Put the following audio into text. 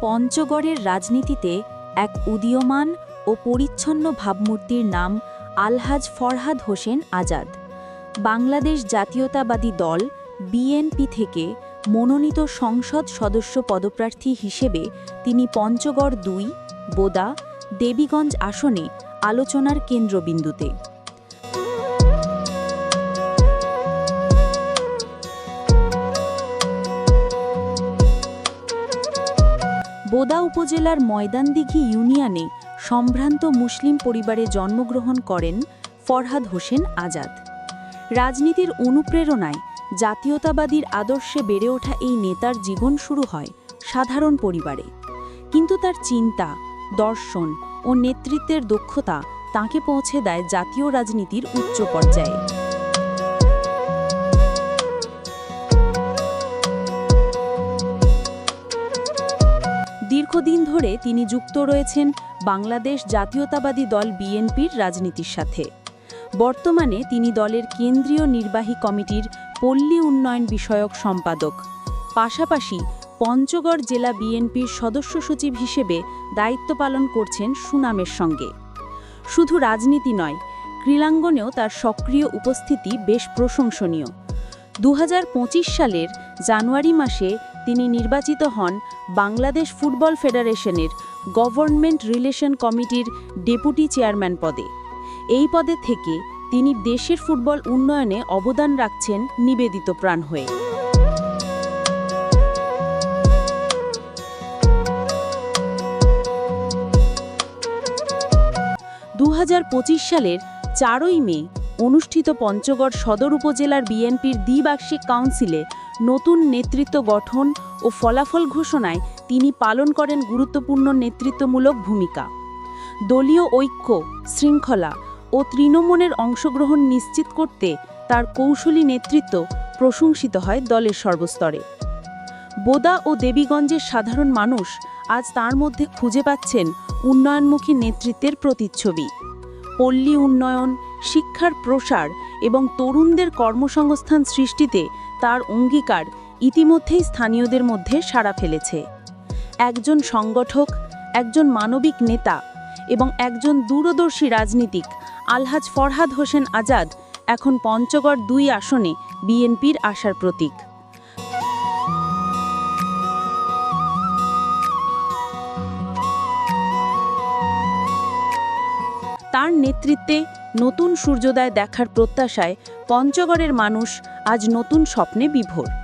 পঞ্চগড়ের রাজনীতিতে এক উদীয়মান ও পরিচ্ছন্ন ভাবমূর্তির নাম আলহাজ ফরহাদ হোসেন আজাদ। বাংলাদেশ জাতীয়তাবাদী দল, বিএনপি থেকে মনোনীত সংসদ সদস্য পদপ্রার্থী হিসেবে তিনি পঞ্চগড় দুই, বোদা, দেবীগঞ্জ আসনে আলোচনার কেন্দ্রবিন্দুতে। বোদা উপজেলার ময়দানদিঘি ইউনিয়নে সম্ভ্রান্ত মুসলিম পরিবারে জন্মগ্রহণ করেন ফরহাদ হোসেন আজাদ। রাজনীতির অনুপ্রেরণায় জাতীয়তাবাদীর আদর্শে বেড়ে ওঠা এই নেতার জীবন শুরু হয় সাধারণ পরিবারে। কিন্তু তার চিন্তা, দর্শন ও নেতৃত্বের দক্ষতা তাকে পৌঁছে দেয় জাতীয় রাজনীতির উচ্চ পর্যায়ে। দীর্ঘদিন ধরে তিনি যুক্ত রয়েছেন বাংলাদেশ জাতীয়তাবাদী দল বিএনপির রাজনীতির সাথে। বর্তমানে তিনি দলের কেন্দ্রীয় নির্বাহী কমিটির পল্লী উন্নয়ন বিষয়ক সম্পাদক। পাশাপাশি পঞ্চগড় জেলা বিএনপির সদস্য সচিব হিসেবে দায়িত্ব পালন করছেন সুনামের সঙ্গে। শুধু রাজনীতি নয়, ক্রীড়াঙ্গনেও তার সক্রিয় উপস্থিতি বেশ প্রশংসনীয়। দু হাজার পঁচিশ সালের জানুয়ারি মাসে তিনি নির্বাচিত হন বাংলাদেশ ফুটবল ফেডারেশনের গভর্নমেন্ট রিলেশন কমিটির ডেপুটি চেয়ারম্যান পদে। এই পদে থেকে তিনি দেশের ফুটবল উন্নয়নে অবদান রাখছেন নিবেদিত প্রাণ হয়ে। দু হাজার পঁচিশ সালের চারই মে অনুষ্ঠিত পঞ্চগড় সদর উপজেলার বিএনপির দ্বিবার্ষিক কাউন্সিলে নতুন নেতৃত্ব গঠন ও ফলাফল ঘোষণায় তিনি পালন করেন গুরুত্বপূর্ণ নেতৃত্বমূলক ভূমিকা। দলীয় ঐক্য, শৃঙ্খলা ও তৃণমূলের অংশগ্রহণ নিশ্চিত করতে তার কৌশলী নেতৃত্ব প্রশংসিত হয় দলের সর্বস্তরে। বোদা ও দেবীগঞ্জের সাধারণ মানুষ আজ তার মধ্যে খুঁজে পাচ্ছেন উন্নয়নমুখী নেতৃত্বের প্রতিচ্ছবি। পল্লী উন্নয়ন শিক্ষার প্রসার এবং তরুণদের কর্মসংস্থান সৃষ্টিতে তার অঙ্গীকার ইতিমধ্যেই স্থানীয়দের মধ্যে সাড়া ফেলেছে। একজন সংগঠক, একজন মানবিক নেতা এবং একজন দূরদর্শী রাজনীতিক আলহাজ ফরহাদ হোসেন আজাদ এখন পঞ্চগড় দুই আসনে বিএনপির আশার প্রতীক। তার নেতৃত্বে নতুন সূর্যোদয় দেখার প্রত্যাশায় পঞ্চগড়ের মানুষ আজ নতুন স্বপ্নে বিভোর।